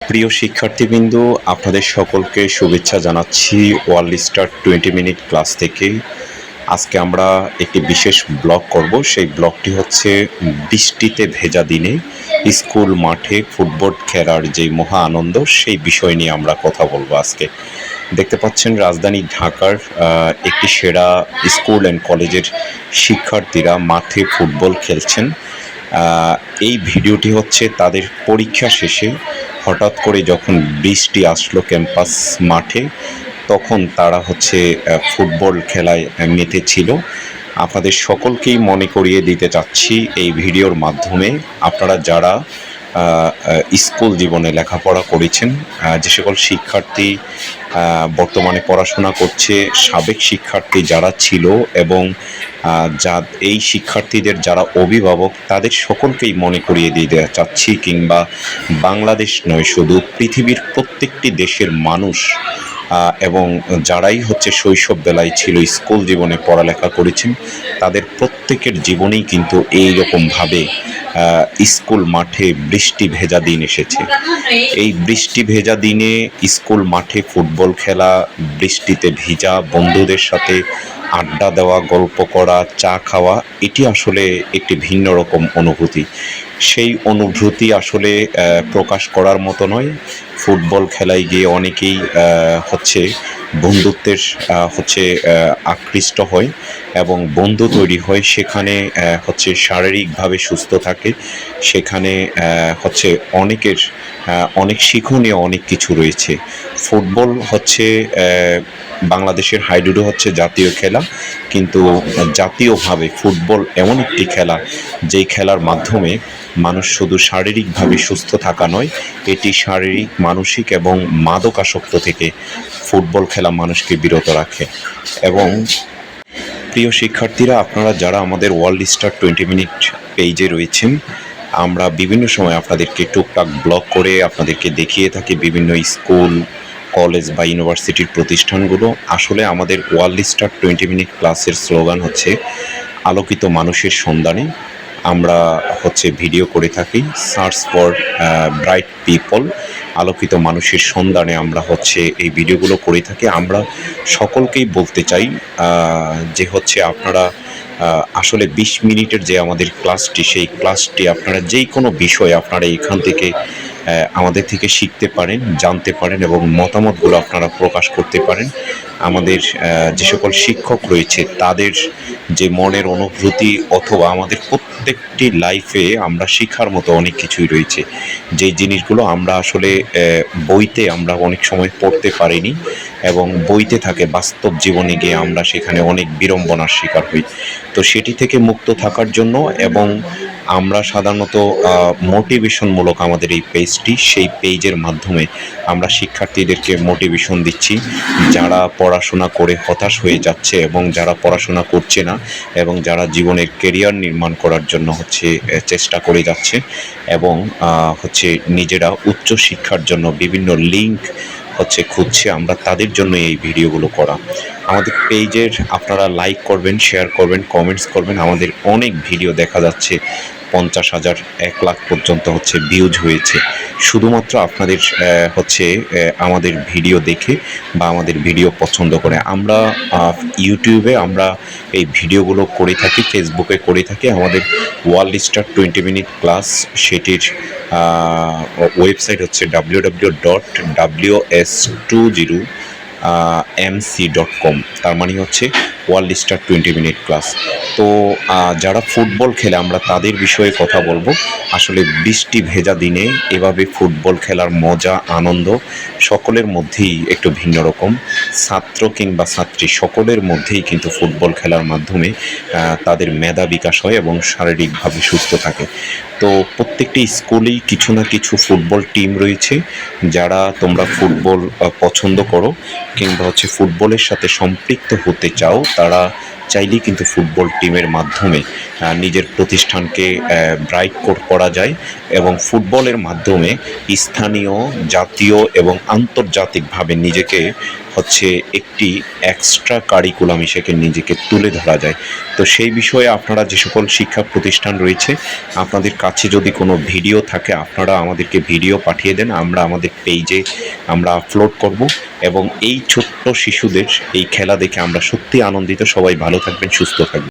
প্রিয় শিক্ষার্থীবৃন্দ, আপনাদের সকলকে শুভেচ্ছা জানাচ্ছি world star twenty minute class থেকে। আজকে আমরা একটি বিশেষ ব্লগ করব। সেই ব্লগটি হচ্ছে বৃষ্টিতে ভেজা দিনে, স্কুল মাঠে ফুটবল খেলার যে মহা আনন্দ, সেই বিষয় নিয়ে আমরা কথা বলব আজকে। দেখতে পাচ্ছেন রাজধানী ঢাকার একটি সেরা স্কুল অ্যান্ড কলেজের শিক্ষার্থীরা মাঠে ফুটবল খেলছেন। এই ভিডিওটি হচ্ছে তাদের পরীক্ষা শেষে হঠাৎ করে যখন বৃষ্টি আসলো ক্যাম্পাস মাঠে, তখন তারা হচ্ছে ফুটবল খেলায় মেতে মেতেছিল আপনাদের সকলকেই মনে করিয়ে দিতে চাচ্ছি এই ভিডিওর মাধ্যমে। আপনারা যারা স্কুল জীবনে লেখাপড়া করেছেন। যে সকল শিক্ষার্থী বর্তমানে পড়াশোনা করছে, সাবেক শিক্ষার্থী যারা ছিল এবং যা, এই শিক্ষার্থীদের যারা অভিভাবক, তাদের সকলকেই মনে করিয়ে দিতে চাচ্ছি কিংবা বাংলাদেশ নয়, শুধু পৃথিবীর প্রত্যেকটি দেশের মানুষ এবং যারাই হচ্ছে শৈশব বেলায় ছিল, স্কুল জীবনে পড়ালেখা করেছেন, তাদের প্রত্যেকের জীবনেই কিন্তু এই রকমভাবে স্কুল মাঠে বৃষ্টি ভেজা দিন এসেছে। এই বৃষ্টি ভেজা দিনে স্কুল মাঠে ফুটবল খেলা, বৃষ্টিতে ভিজা বন্ধুদের সাথে আড্ডা দেওয়া, গল্প করা, চা খাওয়া, এটি আসলে একটি ভিন্ন রকম অনুভূতি। সেই অনুভূতি আসলে প্রকাশ করার মতো নয়। ফুটবল খেলায় গিয়ে অনেকেই হচ্ছে বন্ধুত্বের হচ্ছে আকৃষ্ট হয় এবং বন্ধু তৈরি হয়। সেখানে হচ্ছে শারীরিকভাবে সুস্থ থাকে। সেখানে হচ্ছে অনেকের অনেক শিক্ষণীয় অনেক কিছু রয়েছে। ফুটবল হচ্ছে বাংলাদেশের হাইডুডো হচ্ছে জাতীয় খেলা, কিন্তু জাতীয়ভাবে ফুটবল এমন একটি খেলা, যেই খেলার মাধ্যমে মানুষ শুধু শারীরিকভাবে সুস্থ থাকা নয়, এটি শারীরিক, মানসিক এবং মাদকাসক্ত থেকে ফুটবল খেলা মানুষকে বিরত রাখে। এবং প্রিয় শিক্ষার্থীরা, আপনারা যারা আমাদের ওয়ার্ল্ড স্টার টোয়েন্টি মিনিট পেজে রয়েছেন আমরা বিভিন্ন সময় আপনাদেরকে টুকটাক ব্লগ করে আপনাদেরকে দেখিয়ে থাকি বিভিন্ন স্কুল, কলেজ বা ইউনিভার্সিটির প্রতিষ্ঠানগুলো। আসলে আমাদের ওয়ার্ল্ড স্টার টোয়েন্টি মিনিট ক্লাসের স্লোগান হচ্ছে, আলোকিত মানুষের সন্ধানে। আমরা হচ্ছে ভিডিও করে থাকি, সার্চ ফর ব্রাইট পিপল। আলোকিত মানুষের সন্ধানে আমরা হচ্ছে এই ভিডিওগুলো করে থাকি। আমরা সকলকেই বলতে চাই যে হচ্ছে আপনারা আসলে বিশ মিনিটের যে আমাদের ক্লাসটি, সেই ক্লাসটি আপনারা যেই কোনো বিষয় আপনারা এখান থেকে আমাদের থেকে শিখতে পারেন, জানতে পারেন এবং মতামতগুলো আপনারা প্রকাশ করতে পারেন। আমাদের যে সকল শিক্ষক রয়েছে, তাদের যে মনের অনুভূতি অথবা আমাদের প্রত্যেকটি লাইফে আমরা শেখার মতো অনেক কিছুই রয়েছে। যে জিনিসগুলো আমরা আসলে বইতে আমরা অনেক সময় পড়তে পারিনি এবং বইতে থাকে, বাস্তব জীবনে গিয়ে আমরা সেখানে অনেক বিড়ম্বনার শিকার হই। তো সেটি থেকে মুক্ত থাকার জন্য এবং আমরা সাধারণত মোটিভেশনমূলক আমাদের এই পেজটি সেই পেজের মাধ্যমে আমরা শিক্ষার্থীদেরকে মোটিভেশন দিচ্ছি। যারা পড়াশোনা করে হতাশ হয়ে যাচ্ছে এবং যারা পড়াশোনা করছে না এবং যারা জীবনের কেরিয়ার নির্মাণ করার জন্য হচ্ছে চেষ্টা করে যাচ্ছে এবং হচ্ছে নিজেরা উচ্চ শিক্ষার জন্য বিভিন্ন লিঙ্ক হচ্ছে খুঁজছে, আমরা তাদের জন্য এই ভিডিওগুলো করা। আমাদের পেজের আপনারা লাইক করবেন শেয়ার করবেন কমেন্টস করবেন। আমাদের অনেক ভিডিও দেখা যাচ্ছে, পঞ্চাশ হাজার, এক লাখ পর্যন্ত হচ্ছে ভিউজ হয়েছে। শুধুমাত্র আপনাদের হচ্ছে আমাদের ভিডিও দেখে বা আমাদের ভিডিও পছন্দ করে। আমরা ইউটিউবে আমরা এই ভিডিওগুলো করে থাকি, ফেসবুকে করে থাকি। আমাদের world star twenty minute class সেটির ওয়েবসাইট হচ্ছে W W dot W S two zero MC dot com. তার মানে হচ্ছে world star twenty minute class. তো যারা ফুটবল খেলে, আমরা তাদের বিষয়ে কথা বলব। আসলে বৃষ্টি ভেজা দিনে এভাবে ফুটবল খেলার মজা, আনন্দ সকলের মধ্যেই একটু ভিন্ন রকম। ছাত্র কিংবা ছাত্রী সকলের মধ্যেই কিন্তু ফুটবল খেলার মাধ্যমে তাদের মেধা বিকাশ হয় এবং শারীরিকভাবে সুস্থ থাকে। তো, প্রত্যেকটি স্কুলেই কিছু না কিছু ফুটবল টিম রয়েছে। যারা তোমরা ফুটবল পছন্দ করো কিংবা হচ্ছে ফুটবলের সাথে সম্পৃক্ত হতে চাও তারা চাইলেই কিন্তু ফুটবল টিমের মাধ্যমে নিজের প্রতিষ্ঠানকে ব্রাইট করা যায় এবং ফুটবলের মাধ্যমে স্থানীয়, জাতীয় এবং আন্তর্জাতিকভাবে নিজেকে হচ্ছে একটি এক্সট্রা কারিকুলাম হিসেবে নিজেকে তুলে ধরা যায়। তো সেই বিষয়ে আপনারা যে সকল শিক্ষা প্রতিষ্ঠান রয়েছে, আপনাদের কাছে যদি কোনো ভিডিও থাকে, আপনারা আমাদেরকে ভিডিও পাঠিয়ে দেন, আমরা আমাদের পেজে আমরা আপলোড করব। এবং এই ছোট্ট শিশুদের এই খেলা দেখে আমরা সত্যি আনন্দিত। সবাই ভালো থাকবেন, সুস্থ থাকবেন।